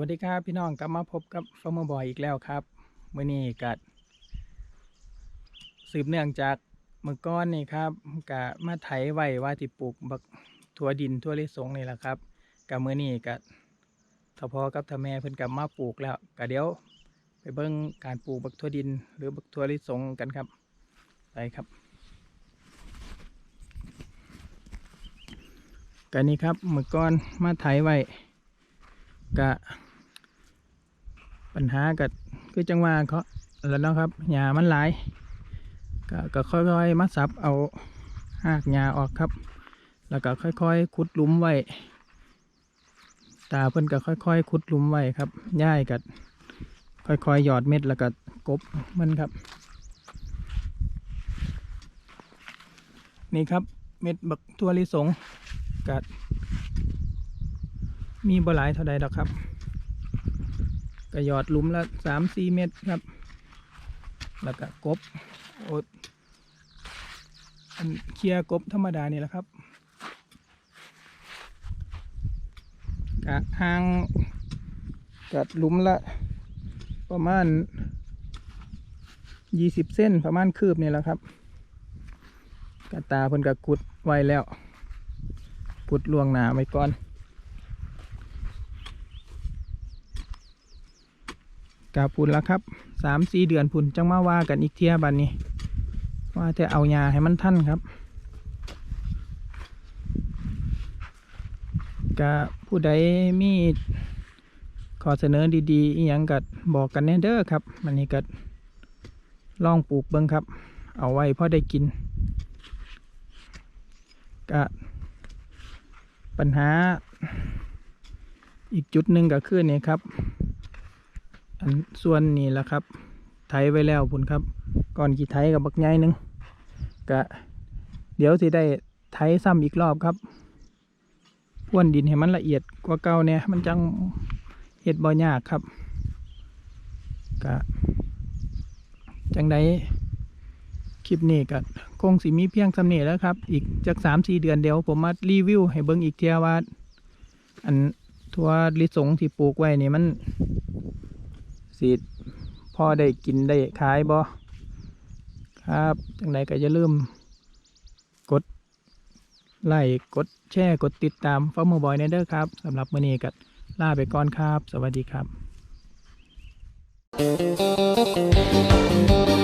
วัสดีครับพี่น้องกลับมาพบกับฟาร์มบอยอีกแล้วครับเมื่อนี้กัดสืบเนื่องจากเมื่อก้อนนี่ครับกะมาไถไว้ว่าที่ปลูกบักถั่วดินถั่วลิสงนี่แหละครับกับมื่อนี้กัดทพอกับทแม่เพิ่นกับมาปลูกแล้วกะเดี๋ยว ไปเบิ่งการปลูกบักถั่วดิน หรือบักถั่วลิสงกันครับไปครับกันนี้ครับเมื่อก้อนมาไถไว้กะ ปัญหากับคือจังหวะเขาแล้วนะครับหญ้ามันหลายก็ก็ค่อยๆมาสับเอาหากหญ้าออกครับ แล้วก็ค่อยๆขุดหลุมไว้ตาเพิ่นก็ค่อยๆขุดหลุมไว้ครับย่ายกับค่อยๆหยอดเม็ดแล้วก็กบมันครับ นี่ครับเม็ดบักทั่วลิสงกัดมีบ่หลายเท่าใดดอกครับ ก็หยอดหลุมละสามสี่เมตรครับ แล้วก็กบอดอันเคลียร์กบธรรมดานี่แหละครับกะห่างกัดหลุมละ ประมาณยี่สิบเส้นประมาณคืบนี่แหละครับกะตาเพิ่นกะกุดไว้แล้วปุดลวงหนาไว้ก่อน กาพุ่นแล้วครับสามสี่เดือนพุ่นจังมาว่ากันอีกเทียบันนี้ ว่าจะเอายาให้มันท่านครับกะผู้ใดมีขอเสนอดีๆอีหยังกัดบอกกันแน่เด้อครับมันนี้กัดลองปลูกเบิ้งครับ เอาไว้พอได้กินกะปัญหาอีกจุดหนึ่งก็คือนี่ครับ อันส่วนนี้แหละครับ ไถไว้แล้วพุ่นครับ ก่อนกี่ไถกับบักใหญ่หนึ่งกะเดี๋ยวสิได้ไถซ้ำอีกรอบครับพ่วนดินให้มันละเอียดกว่าเก่าเนี่ยมันจังเห็ดบ่อยากครับกะจังไดคลิปนี้ก็คงสิมีเพียงสำเนีแล้วครับ อีกจากสามสี่เดือนเดียวผมมารีวิวให้เบิ้งอีกเทียว่า อันทัวลิสงที่ปลูกไว้นี่มัน สีพอได้กินได้ขายบ่ครับจังใดก็อย่าลืมกดไลค์กดแชร์กดติดตามฟอร์มบอยเนเดอร์ครับสำหรับมื้อนี้ก็ลาไปก่อนครับ สวัสดีครับ